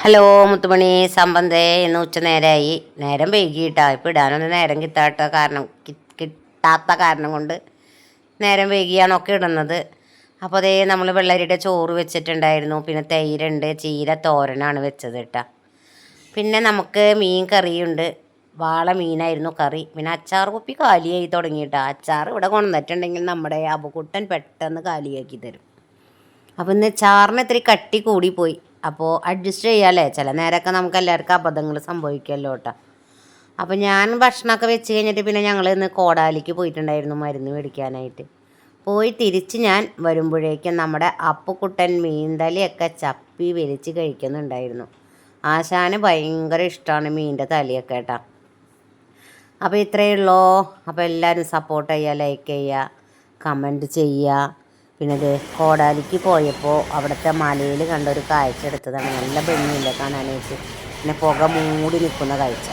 Hello മുത്തുമണി സംബന്ധേ ഇന്ന് ഉച്ച നേരമായി നേരം വൈകിട്ടാ. ഇപ്പം ഇടാനൊന്നും നേരം കിട്ടാത്ത കാരണം കിട്ടാത്ത കാരണം കൊണ്ട് നേരം വൈകിയാണൊക്കെ ഇടുന്നത്. അപ്പോൾ അതേ നമ്മൾ വെള്ളരിയുടെ ചോറ് വെച്ചിട്ടുണ്ടായിരുന്നു. പിന്നെ തൈരുണ്ട് ചീര തോരനാണ് വെച്ചത് കേട്ടോ. പിന്നെ നമുക്ക് മീൻ കറിയുണ്ട്. വാള മീനായിരുന്നു കറി. പിന്നെ അച്ചാർ കുപ്പി കാലിയായി തുടങ്ങിയിട്ടാ അച്ചാർ ഇവിടെ കൊണ്ടുവന്നിട്ടുണ്ടെങ്കിൽ നമ്മുടെ അബുക്കുട്ടൻ പെട്ടെന്ന് കാലിയാക്കി തരും. അപ്പം ഇന്ന് ചാറിന് ഇത്തിരി കട്ടി കൂടിപ്പോയി. അപ്പോൾ അഡ്ജസ്റ്റ് ചെയ്യാമല്ലേ ചില നേരമൊക്കെ നമുക്ക് എല്ലാവർക്കും അബദ്ധങ്ങൾ സംഭവിക്കുമല്ലോ കേട്ടോ അപ്പോൾ ഞാൻ ഭക്ഷണമൊക്കെ വെച്ച് കഴിഞ്ഞിട്ട് പിന്നെ ഞങ്ങൾ ഇന്ന് കോടാലിക്ക് പോയിട്ടുണ്ടായിരുന്നു മരുന്ന് മേടിക്കാനായിട്ട്. പോയി തിരിച്ച് ഞാൻ വരുമ്പോഴേക്കും നമ്മുടെ അപ്പുക്കുട്ടൻ മീൻതലിയൊക്കെ ചപ്പി വലിച്ച് കഴിക്കുന്നുണ്ടായിരുന്നു. ആശാന് ഭയങ്കര ഇഷ്ടമാണ് മീനിന്റെ തലിയൊക്കെ കേട്ടോ അപ്പോൾ ഇത്രയേ ഉള്ളൂ. അപ്പോൾ എല്ലാവരും സപ്പോർട്ട് ചെയ്യുക ലൈക്ക് ചെയ്യുക കമന്റ് ചെയ്യുക പിന്നെ ഇത് കോടാലിക്ക് പോയപ്പോൾ അവിടുത്തെ മലയിൽ കണ്ട ഒരു കാഴ്ച എടുത്തതാണ്. നല്ല ഭംഗിയില്ല കാണാനായിട്ട്. പിന്നെ പുക മൂടി നിൽക്കുന്ന കാഴ്ച.